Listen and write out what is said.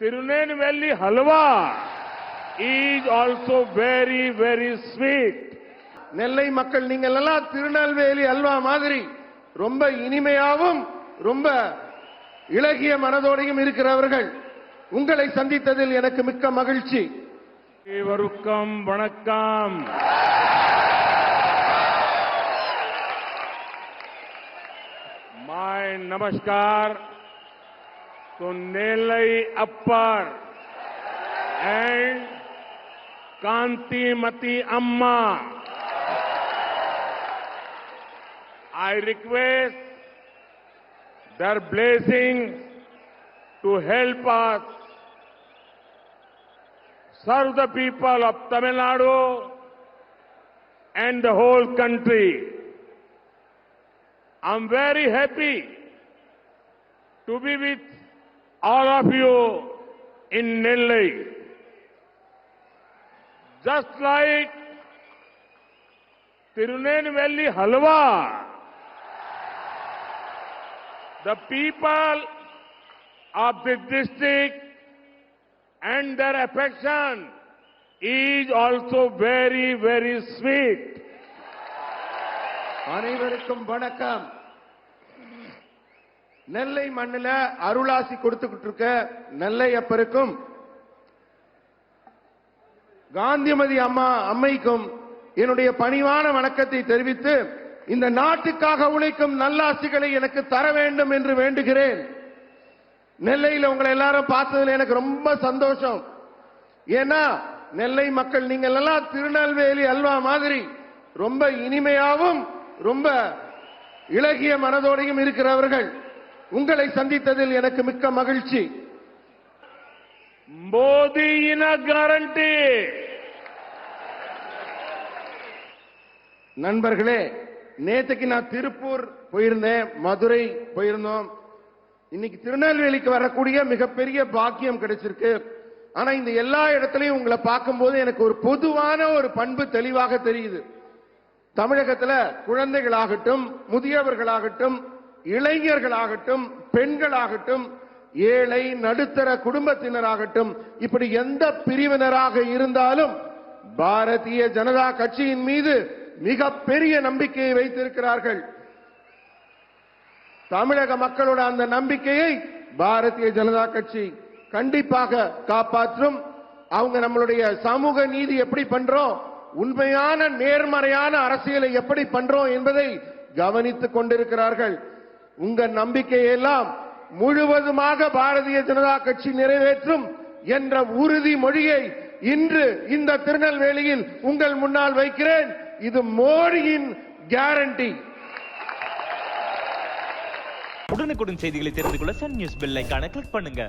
Tirunelveli halwa is also very, very sweet. நெல்லை மக்கள் நீங்கள் எல்லாம் திருநெல்வேலி அல்வா மாதிரி ரொம்ப இனிமையாவும் ரொம்ப இளகிய மனதோடையும் இருக்கிறவர்கள் உங்களை சந்தித்ததில் எனக்கு மிக்க மகிழ்ச்சி. வருக்கம் வணக்கம். My namaskar. To Nelai Appar and Kanti Mati Amma. I request their blessing to help us serve the people of Tamil Nadu and the whole country. I'm very happy to be with all of you in Nellai. Just like Tirunelveli Halwa, the people of this district and their affection is also very, very sweet. அனைவருக்கும் வணக்கம் நெல்லை மண்ணில் அருளாசி கொடுத்துக்கிட்டு இருக்க நெல்லை அப்பருக்கும் காந்திமதி அம்மா அம்மைக்கும் என்னுடைய பணிவான வணக்கத்தை தெரிவித்து இந்த நாட்டுக்காக உழைக்கும் நல்லாசிகளை எனக்கு தர வேண்டும் என்று வேண்டுகிறேன். நெல்லையில் உங்களை எல்லாரும் பார்த்ததுல எனக்கு ரொம்ப சந்தோஷம். ஏன்னா நெல்லை மக்கள் நீங்கள் எல்லாம் திருநெல்வேலி அல்வா மாதிரி ரொம்ப இனிமையாகவும் ரொம்ப இலகிய மனதோடையும் இருக்கிறவர்கள். உங்களை சந்தித்ததில் எனக்கு மிக்க மகிழ்ச்சி. a guarantee. நண்பர்களே நேத்துக்கு நான் திருப்பூர் போயிருந்தேன் மதுரை போயிருந்தோம். இன்னைக்கு திருநெல்வேலிக்கு வரக்கூடிய மிகப்பெரிய பாக்கியம் கிடைச்சிருக்கு. ஆனா இந்த எல்லா இடத்துலயும் உங்களை பார்க்கும்போது எனக்கு ஒரு பொதுவான ஒரு பண்பு தெளிவாக தெரியுது. தமிழகத்துல குழந்தைகளாகட்டும் முதியவர்களாகட்டும் இளைஞர்களாகட்டும் பெண்களாகட்டும் ஏழை நடுத்தர குடும்பத்தினராகட்டும் இப்படி எந்த பிரிவினராக இருந்தாலும் பாரதிய ஜனதா கட்சியின் மீது மிக பெரிய நம்பிக்கையை வைத்திருக்கிறார்கள். தமிழக மக்களோட அந்த நம்பிக்கையை பாரதிய ஜனதா கட்சி கண்டிப்பாக காப்பாற்றும். அவங்க நம்மளுடைய சமூக நீதி எப்படி பண்றோம் உண்மையான நேர்மறையான அரசியலை எப்படி பண்றோம் என்பதை கவனித்துக் கொண்டிருக்கிறார்கள். உங்க நம்பிக்கையெல்லாம் முழுவதுமாக பாரதிய ஜனதா கட்சி நிறைவேற்றும் என்ற உறுதி மொழியை இன்று இந்த திருநெல்வேலியில் உங்கள் முன்னால் வைக்கிறேன். இது மோடியின் கேரண்டி உடனுக்குடன் செய்திகளை தெரிந்து கொள்ள சன் நியூஸ் பெல் ஐக்கான கிளிக் பண்ணுங்க.